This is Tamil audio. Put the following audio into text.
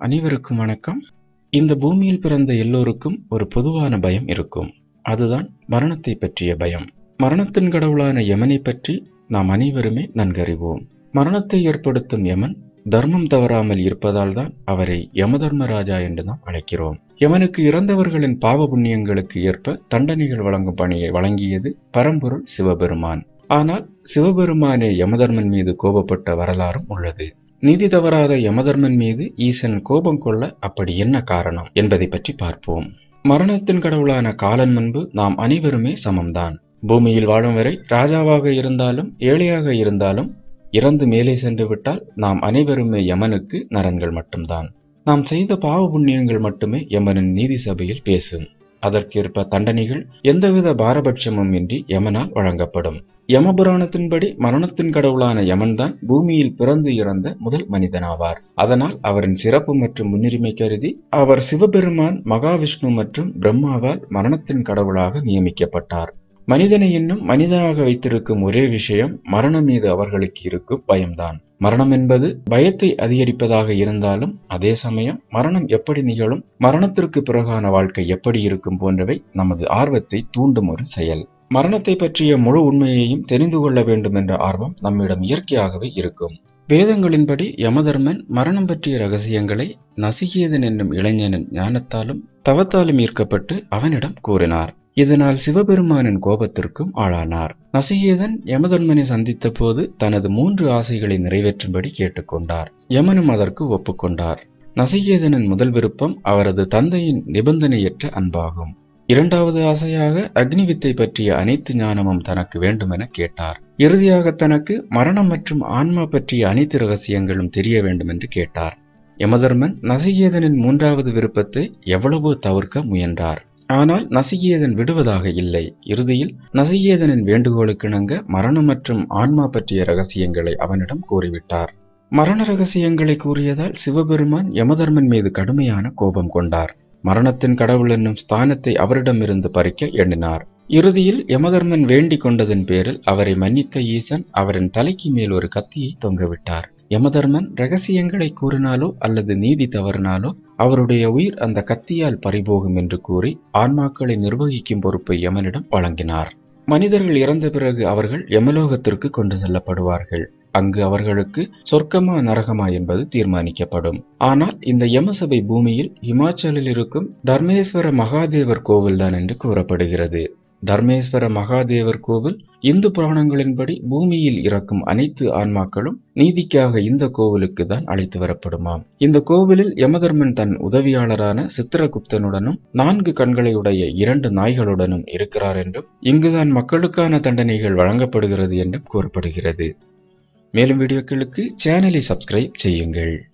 அனைவருக்கும் வணக்கம். இந்த பூமியில் பிறந்த எல்லோருக்கும் ஒரு பொதுவான பயம் இருக்கும். அதுதான் மரணத்தை பற்றிய பயம். மரணத்தின் கடவுளான யமனை பற்றி நாம் அனைவருமே நன்கறிவோம். மரணத்தை ஏற்படுத்தும் யமன் தர்மம் தவறாமல் இருப்பதால் தான் அவரை யமதர்மராஜா என்று நாம் அழைக்கிறோம். யமனுக்கு இறந்தவர்களின் பாவ புண்ணியங்களுக்கு ஏற்ப தண்டனைகள் வழங்கும் பணியை வழங்கியது பரம்பொருள் சிவபெருமான். ஆனால் சிவபெருமானே யமதர்மன் மீது கோபப்பட்ட வரலாறும் உள்ளது. நீதி தவறாத யமதர்மன் மீது ஈசன் கோபம் கொள்ள அப்படி என்ன காரணம் என்பதை பற்றி பார்ப்போம். மரணத்தின் கடவுளான காலன் முன்பு நாம் அனைவருமே சமம்தான். பூமியில் வாழும் வரை ராஜாவாக இருந்தாலும் ஏழையாக இருந்தாலும் இறந்து மேலே சென்று விட்டால் நாம் அனைவருமே யமனுக்கு நரன்கள் மட்டும்தான். நாம் செய்த பாவ புண்ணியங்கள் மட்டுமே யமனின் நீதி சபையில் பேசும். அதற்கேற்ப தண்டனைகள் எந்தவித பாரபட்சமும் இன்றி யமனால் வழங்கப்படும். யமபுராணத்தின்படி மரணத்தின் கடவுளான யமன்தான் பூமியில் பிறந்து இறந்த முதல் மனிதனாவார். அதனால் அவரின் சிறப்பு மற்றும் முன்னுரிமை கருதி அவர் சிவபெருமான் மகாவிஷ்ணு மற்றும் பிரம்மாவால் மரணத்தின் கடவுளாக நியமிக்கப்பட்டார். மனிதனை இன்னும் மனிதனாக வைத்திருக்கும் ஒரே விஷயம் மரணம் மீது அவர்களுக்கு இருக்கும் பயம்தான். மரணம் என்பது பயத்தை அதிகரிப்பதாக இருந்தாலும் அதே சமயம் மரணம் எப்படி நிகழும் மரணத்திற்கு பிறகான வாழ்க்கை எப்படி இருக்கும் போன்றவை நமது ஆர்வத்தை தூண்டும் ஒரு செயல். மரணத்தை பற்றிய முழு உண்மையையும் தெரிந்து கொள்ள வேண்டும் என்ற ஆர்வம் நம்மிடம் இயற்கையாகவே இருக்கும். வேதங்களின்படி யமதர்மன் மரணம் பற்றிய ரகசியங்களை நசிகேதன் என்னும் இளைஞனின் ஞானத்தாலும் தவத்தாலும் ஈர்க்கப்பட்டு அவனிடம் கூறினார். இதனால் சிவபெருமானின் கோபத்திற்கும் ஆளானார். நசிகேதன் யமதர்மனை சந்தித்த போது தனது மூன்று ஆசைகளை நிறைவேற்றும்படி கேட்டுக்கொண்டார். யமனும் அதற்கு ஒப்புக்கொண்டார். நசிகேதனின் முதல் விருப்பம் அவரது தந்தையின் நிபந்தனையற்ற அன்பாகும். இரண்டாவது ஆசையாக அக்னி வித்தை பற்றிய அனைத்து ஞானமும் தனக்கு வேண்டுமென கேட்டார். இறுதியாக தனக்கு மரணம் மற்றும் ஆன்மா பற்றிய அனைத்து ரகசியங்களும் தெரிய வேண்டும் என்று கேட்டார். யமதர்மன் நசிகேதனின் மூன்றாவது விருப்பத்தை எவ்வளவோ தவிர்க்க முயன்றார். ஆனால் நசிகேதன் விடுவதாக இல்லை. இறுதியில் நசிகேதனின் வேண்டுகோளுக்கிணங்க மரணம் மற்றும் ஆன்மா பற்றிய ரகசியங்களை அவனிடம் கூறிவிட்டார். மரண ரகசியங்களை கூறியதால் சிவபெருமான் யமதர்மன் மீது கடுமையான கோபம் கொண்டார். மரணத்தின் கடவுள் என்னும் ஸ்தானத்தை அவரிடமிருந்து பறிக்க எண்ணினார். இறுதியில் யமதர்மன் வேண்டிக் கொண்டதன் பேரில் அவரை மன்னித்த ஈசன் அவரின் தலைக்கு மேல் ஒரு கத்தியை தொங்கவிட்டார் யமதர்மன் ரகசியங்களை கூறினாலோ அல்லது நீதி தவறினாலோ அவருடைய உயிர் அந்த கத்தியால் பறிபோகும் என்று கூறி ஆன்மாக்களை நிர்வகிக்கும் பொறுப்பை யமனிடம் வழங்கினார். மனிதர்கள் இறந்த பிறகு அவர்கள் யமலோகத்திற்கு கொண்டு செல்லப்படுவார்கள். அங்கு அவர்களுக்கு சொர்க்கமா நரகமா என்பது தீர்மானிக்கப்படும். ஆனால் இந்த யமசபை பூமியில் இமாச்சலில் இருக்கும் தர்மேஸ்வர மகாதேவர் கோவில்தான் என்று கூறப்படுகிறது. தர்மேஸ்வர மகாதேவர் கோவில் இந்து புராணங்களின்படி பூமியில் இறக்கும் அனைத்து ஆன்மாக்களும் நீதிக்காக இந்த கோவிலுக்கு தான் அழைத்து வரப்படுமாம். இந்த கோவிலில் யமதர்மன் தன் உதவியாளரான சித்திரகுப்தனுடனும் நான்கு கண்களையுடைய இரண்டு நாய்களுடனும் இருக்கிறார் என்றும் இங்குதான் மக்களுக்கான தண்டனைகள் வழங்கப்படுகிறது என்றும் கூறப்படுகிறது. மேலும் வீடியோக்களுக்கு சேனலை சப்ஸ்கிரைப் செய்யுங்கள்.